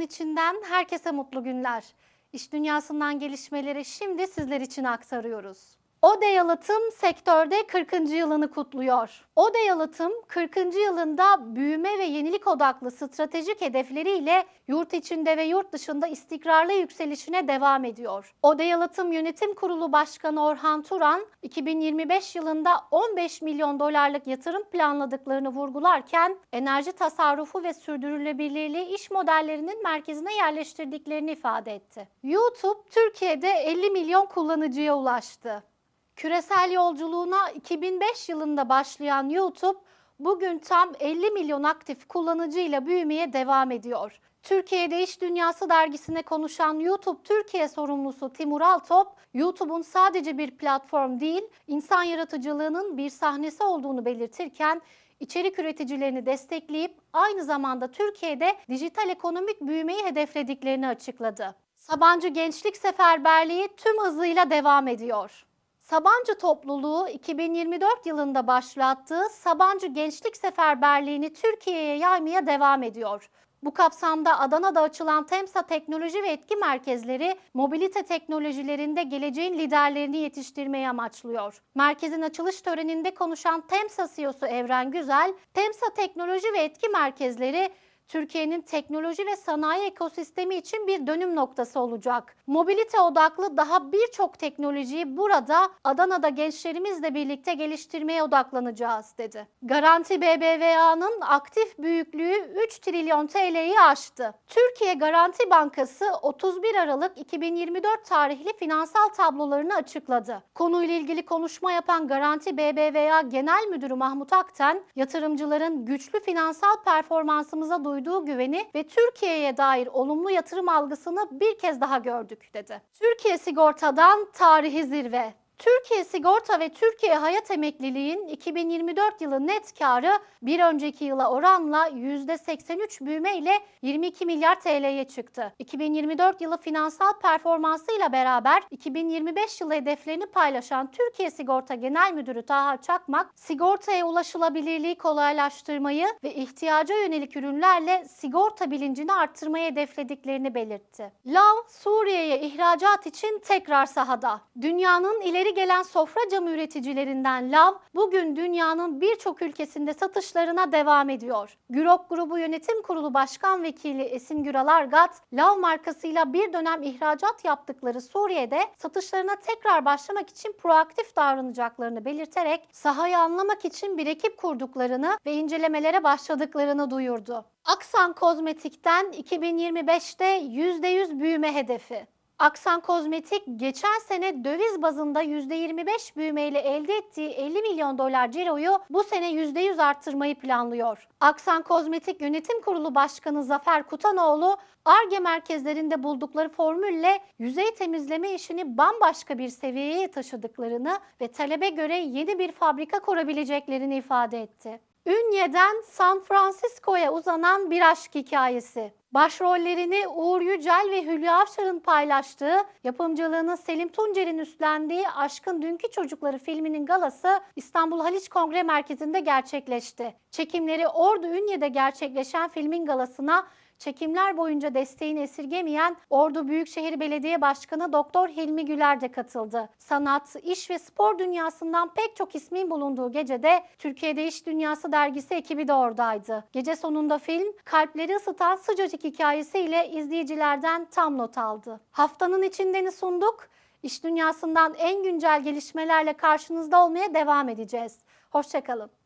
içinden herkese mutlu günler. İş dünyasından gelişmeleri şimdi sizler için aktarıyoruz. Ode Yalıtım sektörde 40. yılını kutluyor. Ode Yalıtım 40. yılında büyüme ve yenilik odaklı stratejik hedefleriyle yurt içinde ve yurt dışında istikrarlı yükselişine devam ediyor. Ode Yalıtım Yönetim Kurulu Başkanı Orhan Turan 2025 yılında 15 milyon dolarlık yatırım planladıklarını vurgularken enerji tasarrufu ve sürdürülebilirliği iş modellerinin merkezine yerleştirdiklerini ifade etti. YouTube Türkiye'de 50 milyon kullanıcıya ulaştı. Küresel yolculuğuna 2005 yılında başlayan YouTube bugün tam 50 milyon aktif kullanıcıyla büyümeye devam ediyor. Türkiye'de İş Dünyası dergisine konuşan YouTube Türkiye sorumlusu Timur Altop, YouTube'un sadece bir platform değil, insan yaratıcılığının bir sahnesi olduğunu belirtirken, içerik üreticilerini destekleyip aynı zamanda Türkiye'de dijital ekonomik büyümeyi hedeflediklerini açıkladı. Sabancı Gençlik Seferberliği tüm hızıyla devam ediyor. Sabancı topluluğu 2024 yılında başlattığı Sabancı Gençlik Seferberliğini Türkiye'ye yaymaya devam ediyor. Bu kapsamda Adana'da açılan TEMSA Teknoloji ve Etki Merkezleri, mobilite teknolojilerinde geleceğin liderlerini yetiştirmeyi amaçlıyor. Merkezin açılış töreninde konuşan TEMSA CEO'su Evren Güzel, TEMSA Teknoloji ve Etki Merkezleri, Türkiye'nin teknoloji ve sanayi ekosistemi için bir dönüm noktası olacak. Mobilite odaklı daha birçok teknolojiyi burada Adana'da gençlerimizle birlikte geliştirmeye odaklanacağız dedi. Garanti BBVA'nın aktif büyüklüğü 3 trilyon TL'yi aştı. Türkiye Garanti Bankası 31 Aralık 2024 tarihli finansal tablolarını açıkladı. Konuyla ilgili konuşma yapan Garanti BBVA Genel Müdürü Mahmut Akten, yatırımcıların güçlü finansal performansımıza duyduğu güveni ve Türkiye'ye dair olumlu yatırım algısını bir kez daha gördük dedi. Türkiye Sigorta'dan tarihi zirve. Türkiye Sigorta ve Türkiye Hayat Emekliliğin 2024 yılı net karı bir önceki yıla oranla %83 büyüme ile 22 milyar TL'ye çıktı. 2024 yılı finansal performansıyla beraber 2025 yılı hedeflerini paylaşan Türkiye Sigorta Genel Müdürü Taha Çakmak, sigortaya ulaşılabilirliği kolaylaştırmayı ve ihtiyaca yönelik ürünlerle sigorta bilincini arttırmayı hedeflediklerini belirtti. Lav, Suriye'ye ihracat için tekrar sahada. Dünyanın ileri gelen sofra camı üreticilerinden Lav, bugün dünyanın birçok ülkesinde satışlarına devam ediyor. Gürop Grubu Yönetim Kurulu Başkan Vekili Esin Güral Argat, Lav markasıyla bir dönem ihracat yaptıkları Suriye'de satışlarına tekrar başlamak için proaktif davranacaklarını belirterek sahayı anlamak için bir ekip kurduklarını ve incelemelere başladıklarını duyurdu. Aksan Kozmetik'ten 2025'te %100 büyüme hedefi. Aksan Kozmetik geçen sene döviz bazında %25 büyümeyle elde ettiği 50 milyon dolar ciroyu bu sene %100 arttırmayı planlıyor. Aksan Kozmetik Yönetim Kurulu Başkanı Zafer Kutanoğlu, ARGE merkezlerinde buldukları formülle yüzey temizleme işini bambaşka bir seviyeye taşıdıklarını ve talebe göre yeni bir fabrika kurabileceklerini ifade etti. Ünye'den San Francisco'ya uzanan bir aşk hikayesi. Başrollerini Uğur Yücel ve Hülya Avşar'ın paylaştığı, yapımcılığını Selim Tuncer'in üstlendiği Aşkın Dünkü Çocukları filminin galası İstanbul Haliç Kongre Merkezi'nde gerçekleşti. Çekimleri Ordu Ünye'de gerçekleşen filmin galasına çekimler boyunca desteğini esirgemeyen Ordu Büyükşehir Belediye Başkanı Doktor Hilmi Güler de katıldı. Sanat, iş ve spor dünyasından pek çok ismin bulunduğu gecede Türkiye'de İş Dünyası dergisi ekibi de oradaydı. Gece sonunda film kalpleri ısıtan sıcacık hikayesiyle izleyicilerden tam not aldı. Haftanın içindeni sunduk. İş dünyasından en güncel gelişmelerle karşınızda olmaya devam edeceğiz. Hoşçakalın.